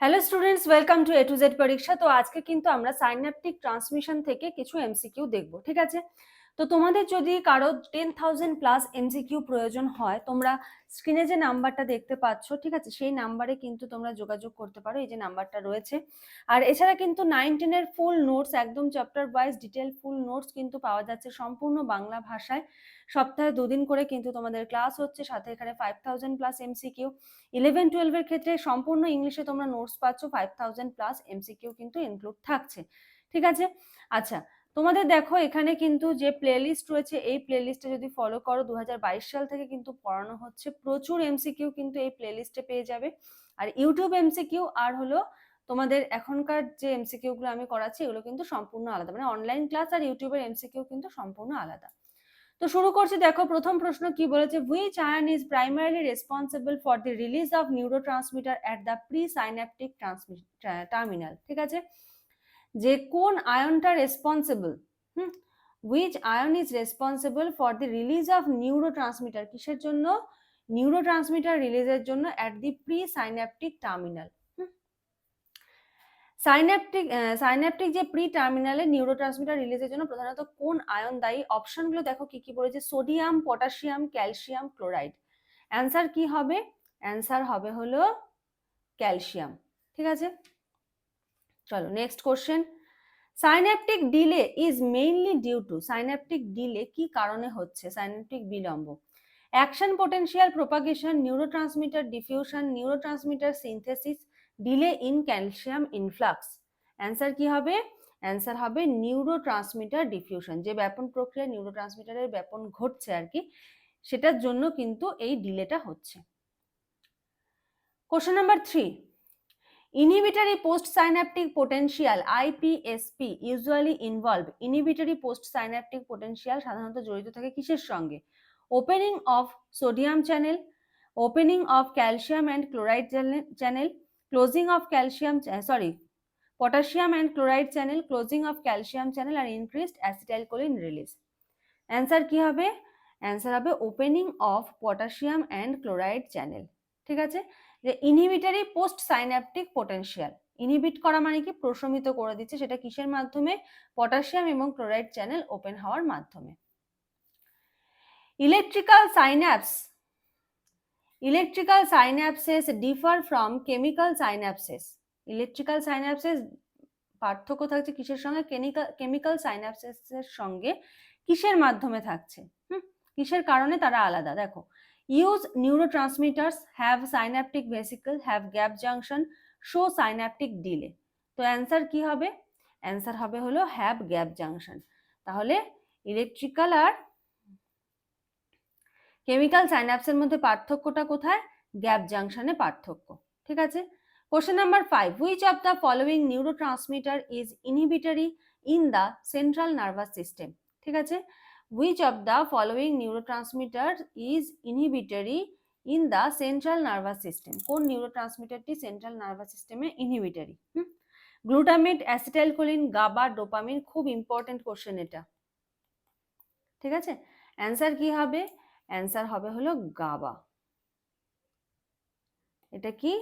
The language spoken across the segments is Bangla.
Hello students welcome to A to Z পরীক্ষা তো আজকে কিন্তু আমরা সাইনাপটিক ট্রান্সমিশন থেকে কিছু এমসিকিউ দেখব, ঠিক আছে? তো তোমাদের যদি কারও টেন থাউজেন্ড প্লাস এমসিকিউ প্রয়োজন হয়, তোমরা স্ক্রিনে যে নাম্বারটা দেখতে পাচ্ছ, ঠিক আছে, সেই নাম্বারে কিন্তু তোমরা যোগাযোগ করতে পারো, এই যে নাম্বারটা রয়েছে। আর এছাড়া কিন্তু নাইন টেনের ফুল নোটস একদম chapter wise detail full notes কিন্তু পাওয়া যাচ্ছে সম্পূর্ণ বাংলা ভাষায়। সপ্তাহে দুদিন করে কিন্তু তোমাদের ক্লাস হচ্ছে, সাথে এখানে five thousand plus MCQ eleven টুয়েলভের ক্ষেত্রে সম্পূর্ণ ইংলিশে তোমরা নোটস পাচ্ছ ফাইভ থাউজেন্ড প্লাস এমসিকিউ কিন্তু ইনক্লুড থাকছে। ঠিক আছে? আচ্ছা তোমাদের দেখো, এখানে কিন্তু যে প্লেলিস্ট রয়েছে, এই প্লেলিস্টে যদি ফলো করো দু হাজার বাইশ সাল থেকে কিন্তু পড়ানো হচ্ছে। প্রচুর এমসিকিউ কিন্তু এই প্লেলিস্টে পেয়ে যাবে। আর ইউটিউব এমসিকিউ আর হলো তোমাদের এখনকার যে এমসিকিউ গুলো আমি করাচ্ছি, এগুলো কিন্তু সম্পূর্ণ আলাদা। মানে অনলাইন ক্লাস আর ইউটিউবের এমসিকিউ কিন্তু সম্পূর্ণ আলাদা। তো শুরু করছি, দেখো, প্রথম প্রশ্ন কি বলেছে? Which ion is primarily responsible for the release of neurotransmitter at the presynaptic terminal ঠিক আছে? যে কোন আয়নটা responsible hmm which ion is responsible for the release of neurotransmitter কিসের জন্য? নিউরো ট্রান্সমিটার রিলিজের জন্য at the presynaptic terminal synaptic synaptic যে প্রি টার্মিনালে নিউরো ট্রান্সমিটার রিলিজের জন্য প্রধানত কোন আয়ন দায়ী? অপশনগুলো দেখো কি কি বলেছে। Sodium potassium calcium chloride answer কি হবে? অ্যান্সার হবে হলো ক্যালসিয়াম ঠিক আছে? চলো next question synaptic delay is mainly due to synaptic delay কি কারণে হচ্ছে? সাইন্যাপটিক বিলম্ব। Action potential propagation neurotransmitter diffusion neurotransmitter synthesis delay in calcium influx answer কি হবে? অ্যান্সার হবে নিউরো ট্রান্সমিটার ডিফিউশন যে ব্যাপন প্রক্রিয়া নিউরো ট্রান্সমিটারের ব্যাপন ঘটছে আর কি, সেটার জন্য কিন্তু এই ডিলেটা হচ্ছে। Question number three inhibitory postsynaptic potential IPSP usually involve inhibitory postsynaptic potential সাধারণত জড়িত থাকে কিসের সঙ্গে? Opening of sodium channel opening of calcium and chloride channel closing of calcium sorry potassium and chloride channel closing of calcium channel R increased acetylcholine release answer কি হবে? অ্যান্সার হবে opening of potassium and chloride channel ঠিক আছে? যে inhibitory postsynaptic potential inhibit করা মানে কি? প্রশমিত করে দিচ্ছে, সেটা কিসের মাধ্যমে? পটাশিয়াম এবং ক্লোরাইড চ্যানেল ওপেন হওয়ার মাধ্যমে। Electrical synapses electrical synapses differ from chemical synapses. Electrical synapses পার্থক্য থাকছে কিসের সঙ্গে? কেমিক্যাল সাইন্যাপসেসের সঙ্গে। কিসের মাধ্যমে থাকছে? হুম? কিসের কারণে তারা আলাদা? দেখো neurotransmitters have synaptic vesicle have gap junction show synaptic delay তো অ্যান্সার কি হবে? অ্যান্সার হবে হলো হ্যাভ গ্যাপ জাংশন তাহলে ইলেকট্রিক্যাল আর কেমিক্যাল সাইন্যাপসের মধ্যে পার্থক্যটা কোথায়? গ্যাপ জাংশনে পার্থক্য। ঠিক আছে? Question number five which of the following neurotransmitter is inhibitory in the central nervous system ঠিক আছে? Of the following neurotransmitter is inhibitory in the central nervous system কোন নিউরো ট্রান্সমিটারটি সেন্ট্রাল নার্ভাস সিস্টেমে inhibitory glutamate acetylcholine GABA dopamine খুব ইম্পর্টেন্ট কোশ্চেন এটা। ঠিক আছে? অ্যান্সার কি হবে? অ্যান্সার হবে হলো গাবা এটা কি?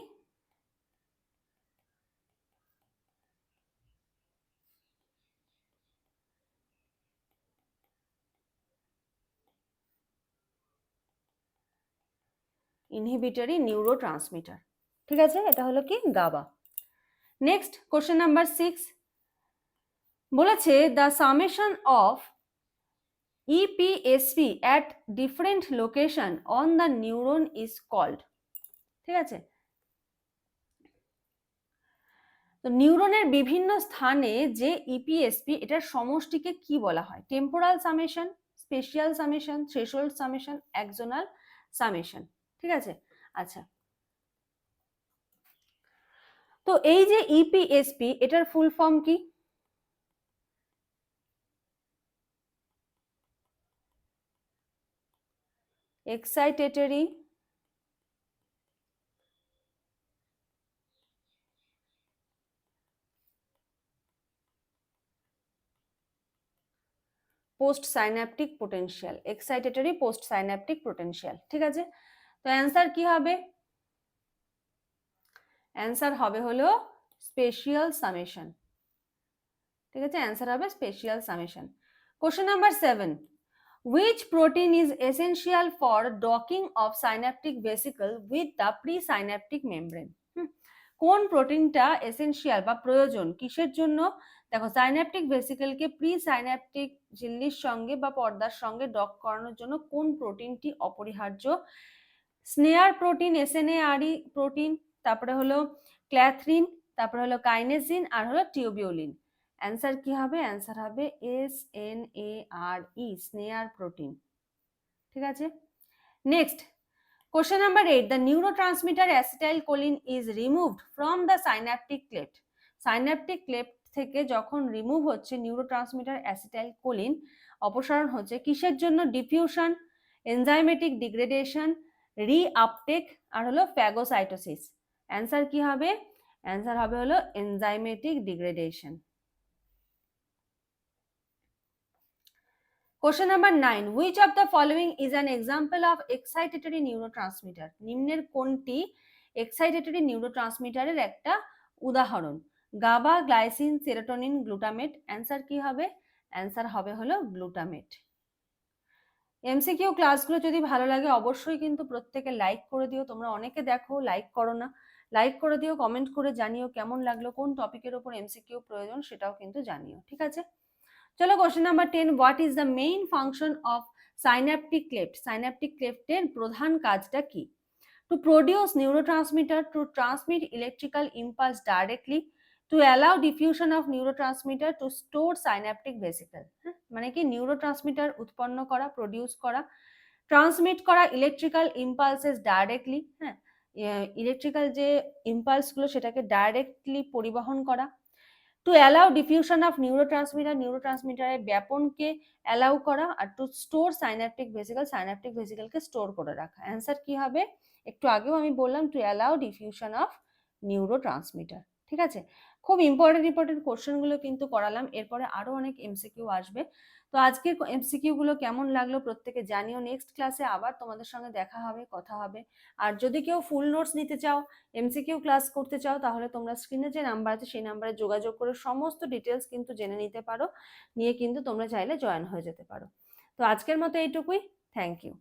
ইনহিবিটরি নিউরো ট্রান্সমিটার ঠিক আছে এটা হলো কি? GABA next question number six বলেছে the summation of EPSP at different location on the neuron is called ঠিক আছে? তো নিউরনের বিভিন্ন স্থানে যে ইপিএসপি এটার সমষ্টিকে কি বলা হয়? Temporal summation spatial summation threshold summation axonal summation ঠিক আছে? আচ্ছা। তো এই যে ইপিএসপি এটার ফুল ফর্ম কি? Excitatory postsynaptic potential excitatory postsynaptic potential ঠিক আছে? তো অ্যান্সার কি হবে? অ্যান্সার হবে হলো স্পেশিয়াল সামেশন ঠিক আছে? অ্যান্সার হবে spatial summation question number seven which protein is essential for docking of synaptic vesicle with the presynaptic hmm, কোন প্রোটিনটা এসেনশিয়াল বা প্রয়োজন? কিসের জন্য? দেখো সাইন্যাপটিক ভেসিকেলকে প্রি সাইন্যাপটিক ঝিল্লির সঙ্গে বা পর্দার সঙ্গে ডক করানোর জন্য কোন প্রোটিনটি অপরিহার্য? স্নেয়ার প্রোটিন এসএনএআরই প্রোটিন, তারপরে হলো ক্ল্যাথরিন, তারপরে হলো কাইনেসিন আর হলো টিউবিওলিন। অ্যান্সার কি হবে? অ্যান্সার হবে S N A R E SNARE protein. ঠিক আছে? Next, question number eight, the neurotransmitter acetylcholine is removed from the synaptic cleft synaptic cleft থেকে যখন রিমুভ হচ্ছে নিউরোট্রান্সমিটার অ্যাসিটাইল কোলিন অপসারণ হচ্ছে কিসের জন্য? Diffusion, enzymatic degradation reuptake আর হলো ফ্যাগোসাইটোসিস অ্যান্সার কি হবে? অ্যান্সার হবে হলো enzymatic degradation Question number 9. Which of the following is an example of excitatory neurotransmitter? নিম্নের কোনটি neurotransmitter এর একটা উদাহরণ? GABA glycine serotonin glutamate answer কি হবে? অ্যান্সার হবে হলো গ্লুটামেট এমসিকিউ ক্লাসগুলো যদি ভালো লাগে অবশ্যই কিন্তু প্রত্যেকে লাইক করে দিও। তোমরা অনেকে দেখো লাইক করো না। লাইক করে দিও কমেন্ট করে জানিও কেমন লাগল, কোন টপিকের উপর এমসিকিউ প্রয়োজন সেটাও কিন্তু জানিও, ঠিক আছে? চলো question number ten what is the main function of synaptic cleft synaptic ক্লেফটের প্রধান কাজটা কি? To produce neurotransmitter to transmit electrical impulse directly to allow diffusion of neurotransmitter to store synaptic vesicle মানে কি নিউরোট্রান্সমিটার উৎপন্ন করা প্রডিউস করা ট্রান্সমিট করা ইলেকট্রিক্যাল ইম্পালসেস ডাইরেক্টলি হ্যাঁ ইলেকট্রিক্যাল যে ইম্পালসগুলো সেটাকে ডাইরেক্টলি পরিবহন করা to allow diffusion of neurotransmitter নিউরোট্রান্সমিটারের ব্যাপনকে অ্যালাউ করা আর to store synaptic vesicle synaptic ভেসিকলকে store করে রাখা। অ্যান্সার কি হবে? একটু আগেও আমি বললাম to allow diffusion of neurotransmitter ঠিক আছে? খুব ইম্পর্টেন্ট ইম্পর্টেন্ট কোশ্চেনগুলো কিন্তু করালাম। এরপরে আরও অনেক এমসিকিউ আসবে। তো আজকের এমসিকিউ গুলো কেমন লাগল প্রত্যেকে জানিও। নেক্সট ক্লাসে আবার তোমাদের সঙ্গে দেখা হবে, কথা হবে। আর যদি কেউ ফুল নোটস নিতে চাও এমসিকিউ ক্লাস করতে চাও, তাহলে তোমরা স্ক্রিনে যে নাম্বার আছে, সেই নাম্বারে যোগাযোগ করে সমস্ত ডিটেলস কিন্তু জেনে নিতে পারো। নিয়ে কিন্তু তোমরা চাইলে জয়েন হয়ে যেতে পারো। তো আজকের মতো এইটুকুই। Thank you